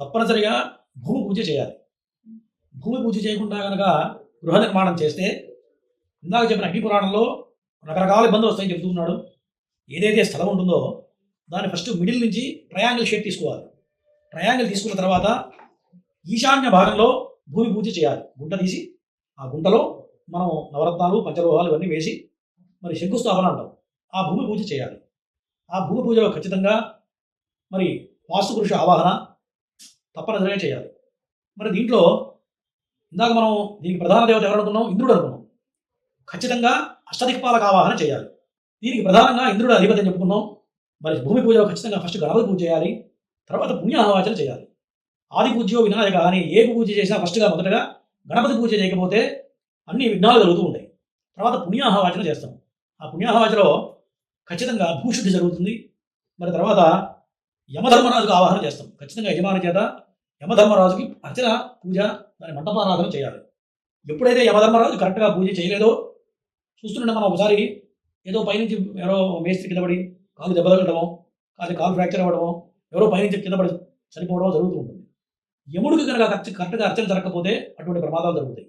తప్పనిసరిగా భూమి పూజ చేయాలి. భూమి పూజ చేయకుండా కనుక గృహ నిర్మాణం చేస్తే ఇందాక చెప్పిన అగ్ని పురాణంలో రకరకాల ఇబ్బందులు వస్తాయని చెబుతున్నాడు ఏదైతే స్థలం ఉంటుందో దాన్ని ఫస్ట్ మిడిల్ నుంచి ట్రయాంగిల్ షేప్ తీసుకోవాలి. ట్రయాంగిల్ తీసుకున్న తర్వాత ఈశాన్య భాగంలో భూమి పూజ చేయాలి. గుంట తీసి ఆ గుంటలో మనం నవరత్నాలు పంచలోహాలు ఇవన్నీ వేసి మరి శంకుస్థాపన అంటాం. ఆ భూమి పూజ చేయాలి. ఆ భూమి పూజలో ఖచ్చితంగా మరి వాస్తు పురుష ఆవాహన తప్పనిసరిగా చేయాలి. మరి దీంట్లో ఇందాక మనం దీనికి ప్రధాన దేవత ఎవరు అనుకున్నాం? ఇంద్రుడు అనుకున్నాం. ఖచ్చితంగా అష్టదిక్పాలక ఆవాహన చేయాలి. దీనికి ప్రధానంగా ఇంద్రుడు అధిపతి అని చెప్పుకున్నాం. మరి భూమి పూజ ఖచ్చితంగా ఫస్ట్ గణపతి పూజ చేయాలి. తర్వాత పుణ్యాహవాచన చేయాలి. ఆది పూజ్యో వినాయక అని ఏ పూజ చేసినా ఫస్ట్గా మొదటగా గణపతి పూజ చేయకపోతే అన్ని విఘ్నాలు జరుగుతూ ఉంటాయి. తర్వాత పుణ్యాహవాచన చేస్తాం. ఆ పుణ్యాహవాచలో ఖచ్చితంగా భూశుద్ధి జరుగుతుంది. మరి తర్వాత యమధర్మరాజుకు ఆవాహన చేస్తాం. ఖచ్చితంగా యజమాని చేత యమధర్మరాజుకి అర్చన పూజ దాని మంటపారాధన చేయాలి. ఎప్పుడైతే యమధర్మరాజు కరెక్ట్గా పూజ చేయలేదో చూస్తుంటే మనం ఒకసారి ఏదో పైనుంచి ఎవరో మేస్త్రి కింద పడి కాలు దెబ్బ కాదు కాలు ఫ్రాక్చర్ అవ్వడమో ఎవరో పైనుంచి కింద పడి చనిపోవడం జరుగుతూ ఉంటుంది. యముడికి కనుక కరెక్ట్ కరెక్ట్గా అర్చన జరగకపోతే అటువంటి ప్రమాదాలు జరుగుతాయి.